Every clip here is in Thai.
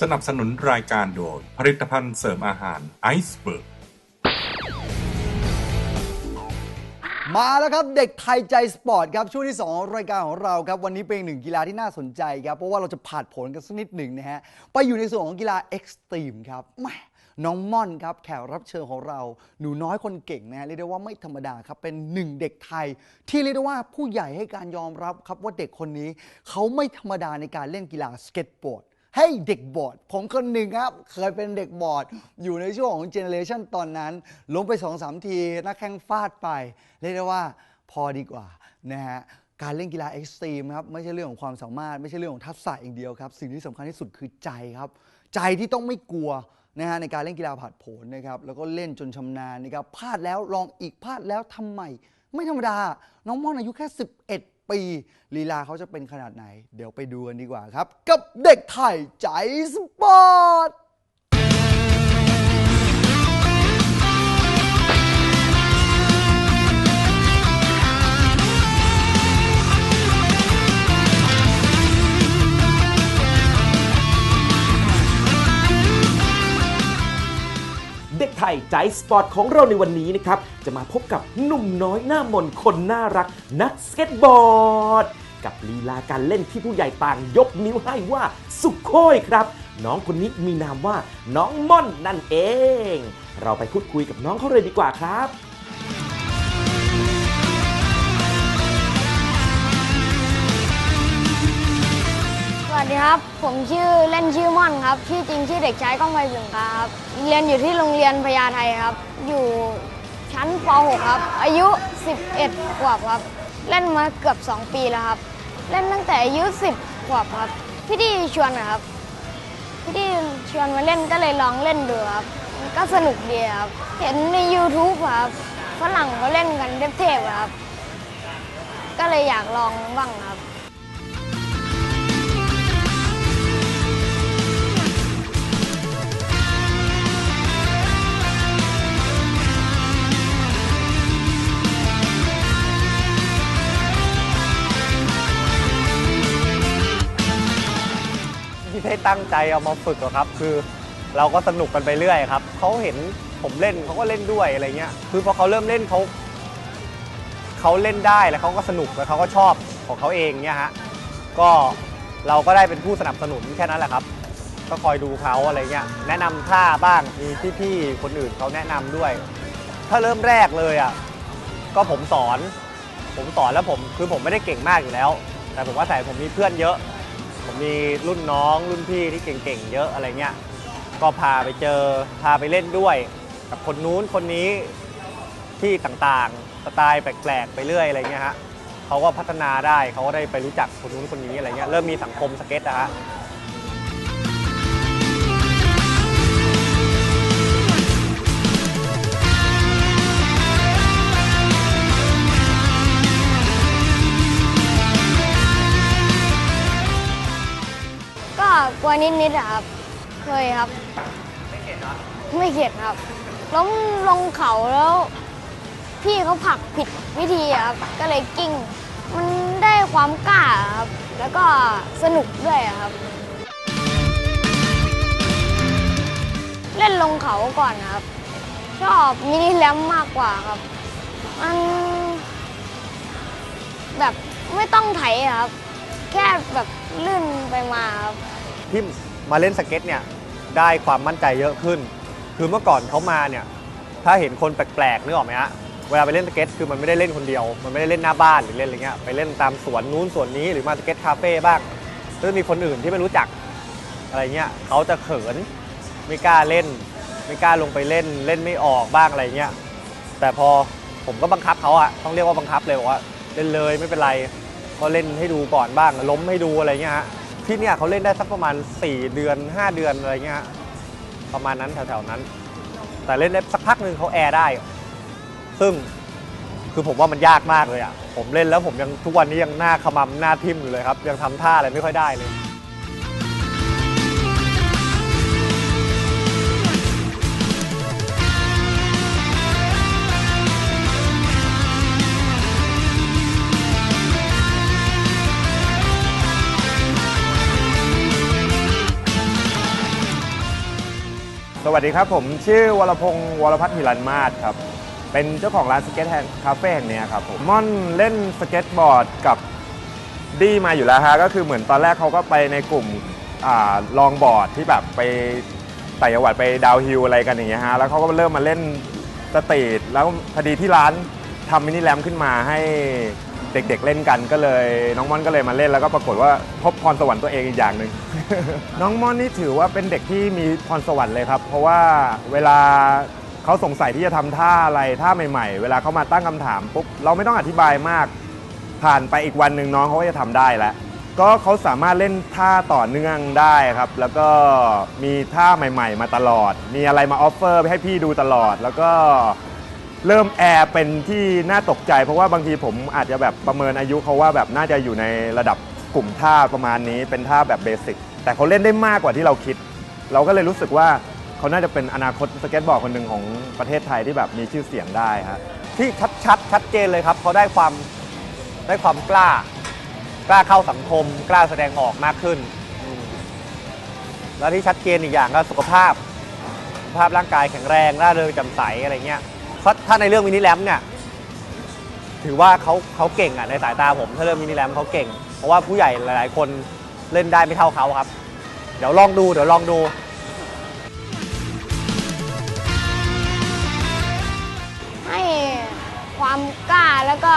สนับสนุนรายการโดย ผลิตภัณฑ์เสริมอาหารไอซ์เบิร์ก มาแล้วครับเด็กไทยใจสปอร์ตครับช่วงที่2ของรายการของเราครับวันนี้เป็นอีกหนึ่งกีฬาที่น่าสนใจครับ เพราะว่าเราจะผ่านผลกันสักนิดหนึ่งนะฮะ ไปอยู่ในส่วนของกีฬาเอ็กซ์ตรีมครับแหมน้องม่อนครับแขกรับเชิญของเราหนูน้อยคนเก่งนะฮะเรียกได้ว่าไม่ธรรมดาครับเป็นหนึ่งเด็กไทย ที่เรียกได้ว่าผู้ใหญ่ให้การยอมรับครับว่าเด็กคนนี้เขาไม่ธรรมดาในการเล่นกีฬาสเก็ตบอร์ด ให้เด็กบอดผมคนหนึ่งครับ เคยเป็นเด็กบอดอยู่ในช่วงของเจเนเรชันตอนนั้นลงไป2อสทีนักแข่งฟาดไป เรียกได้ว่าพอดีกว่านะฮะการเล่นกีฬาเอ็กซ์ตรีมครับไม่ใช่เรื่องของความสามารถ ไม่ใช่เรื่องของทักษะอย่างเดียวครับ สิ่งที่สำคัญที่สุดคือใจครับ ใจที่ต้องไม่กลัวนะฮะในการเล่นกีฬาผาดโผนนะครับแล้วก็เล่นจนชำนาญนะครับพลาดแล้วลองอีกพลาดแล้วทำไมไม่ธรรมดา น้องม่อนอายุแค่ 11 ปีลีลาเขาจะเป็นขนาดไหน เดี๋ยวไปดูกันดีกว่าครับ กับเด็กไทยใจสปอร์ต เด็กไทยใจสปอร์ตของเราในวันนี้นะครับ จะมาพบกับหนุ่มน้อยหน้ามนคนน่ารัก นักสเก็ตบอร์ด กับลีลาการเล่นที่ผู้ใหญ่ต่างยกนิ้วให้ว่าสุดโค้ยครับ น้องคนนี้มีนามว่าน้องม่อนนั่นเอง เราไปพูดคุยกับน้องเขาเลยดีกว่าครับ ดีครับ ผมชื่อเล่นชื่อม่อนครับ ชื่อจริงชื่อเด็กชายก้องไวบึงครับ เรียนอยู่ที่โรงเรียนพญาไทครับ อยู่ชั้นป .6 ครับ อายุ 11 ขวบครับ เล่นมาเกือบ 2 ปีแล้วครับ เล่นตั้งแต่อายุ 10 ขวบครับ พี่ดีชวนนะครับ พี่ดีชวนมาเล่นก็เลยลองเล่นดูครับ ก็สนุกดีครับ เห็นใน YouTube ครับ ฝรั่งเขาเล่นกันเทพๆครับ ก็เลยอยากลองบ้างครับ ได้ตั้งใจเอามาฝึกหรอะครับ คือเราก็สนุกกันไปเรื่อยครับเขาเห็นผมเล่นเขาก็เล่นด้วยอะไรเงี้ยคือพอเขาเริ่มเล่นเขาเขาเล่นได้แล้วเขาก็สนุกแล้วเขาก็ชอบของเขาเองเนี่ยฮะก็เราก็ได้เป็นผู้สนับสนุนแค่นั้นแหละครับ ก็คอยดูเขาอะไรเงี้ยแนะนำท่าบ้างมีพี่ๆคนอื่นเขาแนะนำด้วย ถ้าเริ่มแรกเลยอะก็ผมสอน ผมสอนแล้วผมคือผมไม่ได้เก่งมากอยู่แล้ว แต่ผมว่าใส่ผมมีเพื่อนเยอะ ผมมีรุ่นน้องรุ่นพี่ที่เก่งๆ เยอะอะไรเงี้ย ก็พาไปเจอพาไปเล่นด้วย กับคนนู้นคนนี้ที่ต่างๆ สไตล์แปลกๆ ไปเรื่อยอะไรเงี้ยฮะเขาก็พัฒนาได้เขาก็ได้ไปรู้จักคนนู้นคนนี้อะไรเงี้ยเริ่มมีสังคมสเก็ตนะฮะ ก็กลัวนิดๆอะครับ เคยครับ ไม่เข็ดไม่เข็ดครับ ล้มลงเขาแล้ว พี่เขาผลักผิดวิธีอะครับ ก็เลยกิ้ง มันได้ความกล้าครับ แล้วก็สนุกด้วยอะครับ เล่นลงเขาก่อนนะครับ ชอบมินิแรมมากกว่าครับ มัน แบบไม่ต้องไถอะครับ แค่แบบลื่นไปมาครับ ที่มาเล่นสเก็ตเนี่ยได้ความมั่นใจเยอะขึ้น คือเมื่อก่อนเขามาเนี่ยถ้าเห็นคนแปลกๆนึกออกไหมฮะเวลาไปเล่นสเก็ตคือมันไม่ได้เล่นคนเดียว มันไม่ได้เล่นหน้าบ้านหรือเล่นอะไรเงี้ยไปเล่นตามสวนนู้นสวนนี้หรือมาสเก็ตคาเฟ่บ้างก็จะมีคนอื่นที่ไม่รู้จักอะไรเงี้ยเขาจะเขินไม่กล้าเล่น ไม่กล้าลงไปเล่นเล่นไม่ออกบ้างอะไรเงี้ยแต่พอผมก็บังคับเขาอะต้องเรียกว่าบังคับเลยบอกว่าเล่นเลยไม่เป็นไรก็เล่นให้ดูก่อนบ้างล้มให้ดูอะไรเงี้ยฮะ ที่เนี่ยเขาเล่นได้สักประมาณ 4 เดือน 5 เดือนอะไรเงี้ยประมาณนั้นแถวๆนั้น แต่เล่นได้สักพักหนึ่งเขาแอร์ได้ ซึ่งคือผมว่ามันยากมากเลยอะผมเล่นแล้วผมยังทุกวันนี้ยังหน้าขมำหน้าทิ่มอยู่เลยครับ ยังทำท่าอะไรไม่ค่อยได้เลย วัสดีครับ ผมชื่อวรพงศ์วรพัฒน์หิรันมาศครับ เป็นเจ้าของร้านสเก็ตแฮนด์คาเฟ่แห่งนี้ครับผมม่อนเล่นสเก็ตบอร์ดกับดีมาอยู่แล้วฮะก็คือเหมือนตอนแรกเขาก็ไปในกลุ่มอลองบอร์ดที่แบบไปไต่จังหวัดไปดาวฮิลอะไรกันอย่างเงี้ยฮะแล้วเขาก็เริ่มมาเล่นสตรีทแล้วพอดีที่ร้านทำมินิแรมขึ้นมาให้ เด็กๆเล่นกันก็เลยน้องม่อนก็เลยมาเล่นแล้วก็ปรากฏว่าพบพรสวรรค์ตัวเองอีกอย่างหนึ่ง น้องม่อนนี่ถือว่าเป็นเด็กที่มีพรสวรรค์เลยครับ เพราะว่าเวลาเขาสงสัยที่จะทำท่าอะไรท่าใหม่ ๆ เวลาเขามาตั้งคำถามปุ๊บเราไม่ต้องอธิบายมาก ผ่านไปอีกวันหนึ่งน้องเขาก็จะทำได้แล้ว ก็เขาสามารถเล่นท่าต่อเนื่องได้ครับ แล้วก็มีท่าใหม่ ๆ มาตลอด มีอะไรมาออฟเฟอร์ให้พี่ดูตลอด แล้วก็ เริ่มแอร์เป็นที่น่าตกใจ เพราะว่าบางทีผมอาจจะแบบประเมินอายุเขาว่าแบบน่าจะอยู่ในระดับกลุ่มท่าประมาณนี้เป็นท่าแบบเบสิกแต่เขาเล่นได้มากกว่าที่เราคิด เราก็เลยรู้สึกว่าเขาน่าจะเป็นอนาคตสเก็ตบอร์ดคนหนึ่งของประเทศไทยที่แบบมีชื่อเสียงได้ฮะที่ชัดชัดชัดเจนเลยครับเขาได้ความได้ความกล้า กล้าเข้าสังคม กล้าแสดงออกมากขึ้น แล้วที่ชัดเจนอีกอย่างก็สุขภาพสุขภาพร่างกายแข็งแรงร่าเริงแจ่มใสอะไรเงี้ย เพราะถ้าในเรื่องมินิแรมเนี่ยถือว่าเขาเขาเก่งอะในสายตาผมถ้าเรื่องมินิแรมเขาเก่ง เพราะว่าผู้ใหญ่หลายๆ คนเล่นได้ไม่เท่าเขาครับ เดี๋ยวลองดูเดี๋ยวลองดู ให้ความกล้าแล้วก็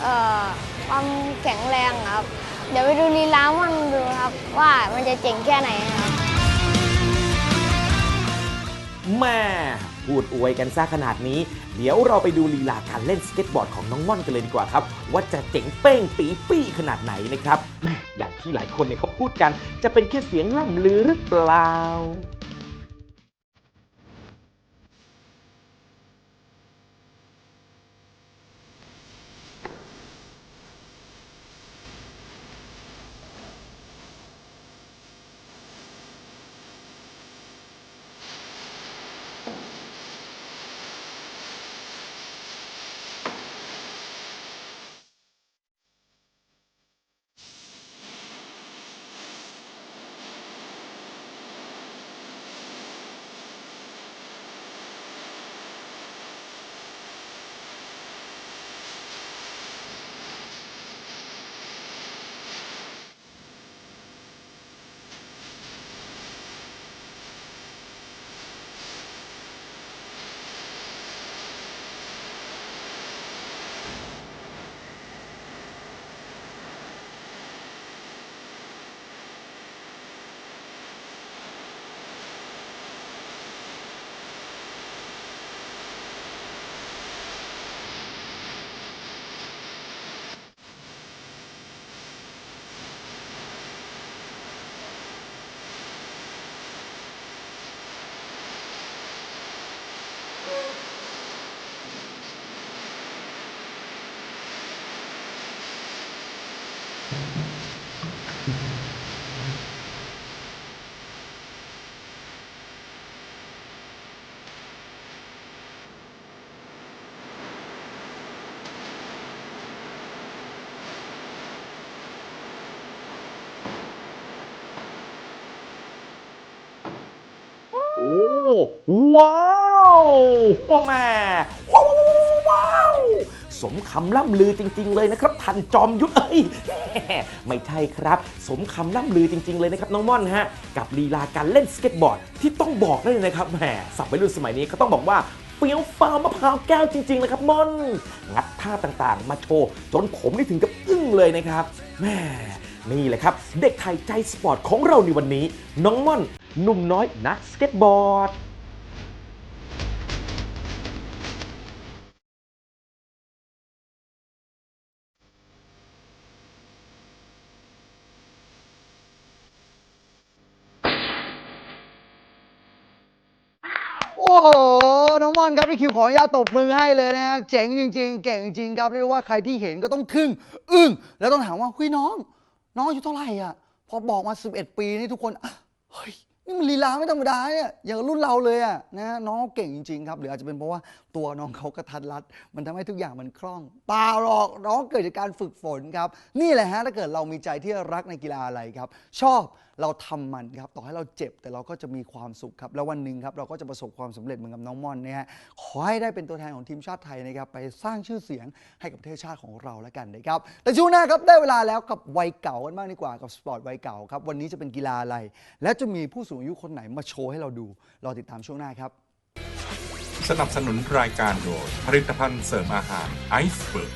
เอ่อความแข็งแรงครับ เดี๋ยวไปดูลีลามันดูครับ ว่ามันจะเจ๋งแค่ไหนครับ แม่ พูดอวยกันซะขนาดนี้ เดี๋ยวเราไปดูลีลาการเล่นสเก็ตบอร์ดของน้องม่อนกันเลยดีกว่าครับ ว่าจะเจ๋งเป้งปีปี้ขนาดไหนนะครับแมอย่างที่หลายคนเนี่ยเขาพูดกัน จะเป็นแค่เสียงล่ำลือหรือเปล่า ว้าวพ่อแม่ว้าวว้าวสมคำล่ำลือจริง ๆ เลยนะครับทันจอมยุทธเอ้ยไม่ใช่ครับ สมคำล่ำลือจริง ๆ เลยนะครับน้องม่อนฮะกับลีลาการเล่นสเก็ตบอร์ด ที่ต้องบอกได้เลยนะครับแหมสับไปรุ่นสมัยนี้เขาต้องบอกว่าเฟี้ยวฟ้ามะพร้าวแก้วจริงๆนะครับม่อน งัดท่าต่างๆ มาโชว์ จนผมนี่ถึงกับอึ้งเลยนะครับแหม่ นี่แหละครับ เด็กไทยใจสปอร์ตของเราในวันนี้ น้องม่อนหนุ่มน้อยนักสเก็ตบอร์ดโอ้โห น้องม่อนครับพี่คิวขออนุญาตตบมือให้เลยนะฮะเจ๋งจริง ๆ เก่งจริงครับเรียกว่าใครที่เห็นก็ต้องทึ่ง อึ้ง แล้วต้องถามว่าเฮ้ยน้อง น้องอายุเท่าไหร่อะ พอบอกมา 11 ปีนี่ทุกคนอะเฮ้ย นี่มันลีลาไม่ธรรมดาเนี่ย อย่างรุ่นเราเลยอะนะน้องเขาเก่งจริง ๆ ครับ หรืออาจจะเป็นเพราะว่า ตัวน้องเขากระทัดรัด มันทำให้ทุกอย่างมันคล่องเปล่าหรอกน้องเกิดจากการฝึกฝนครับ นี่แหละฮะถ้าเกิดเรามีใจที่รักในกีฬาอะไรครับ ชอบเราทำมันครับต่อให้เราเจ็บแต่เราก็จะมีความสุขครับ แล้ววันหนึ่งครับเราก็จะประสบความสำเร็จเหมือนกับน้องม่อนเนี่ยฮะขอให้ได้เป็นตัวแทนของทีมชาติไทยนะครับไปสร้างชื่อเสียงให้กับประเทศชาติของเราแล้วกันนะครับแต่ช่วงหน้าครับได้เวลาแล้วกับวัยเก่ากันบ้างดีกว่ากับสปอร์ตวัยเก่าครับวันนี้จะเป็นกีฬาอะไร และจะมีผู้สูงอายุคนไหนมาโชว์ให้เราดูรอติดตามช่วงหน้าครับ สนับสนุนรายการโดยผลิตภัณฑ์เสริมอาหารไอซ์เบิร์ก